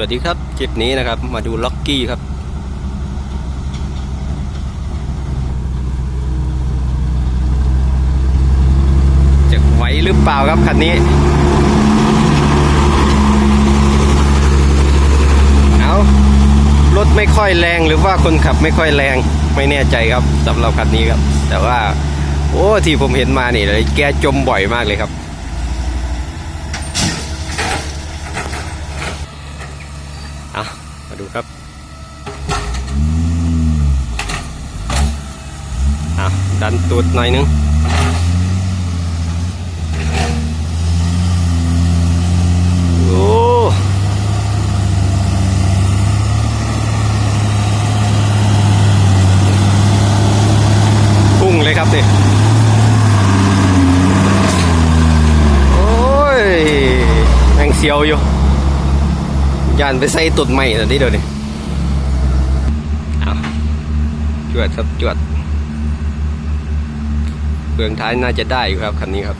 วัสดีครับ คลิปนี้นะครับ มาดูล็อกกี้ครับ จะไหวหรือเปล่าครับคันนี้ เอารถไม่ค่อยแรงหรือว่าคนขับไม่ค่อยแรงไม่แน่ใจครับสำหรับคันนี้ครับ แต่ว่า โอ้ที่ผมเห็นมานี่เลยแกจมบ่อยมากเลยครับ อะมาดูครับอะดันตูดหน่อยนึงโอ้พุ่งเลยครับนี่โอ้ยแมงเซียวอยู่ ยานไปใส่ตุดใหม่ตอนนี้เดี๋ยวนี้เอาจวดครับจวดเฟืองท้ายน่าจะได้อยู่ครับคันนี้ครับ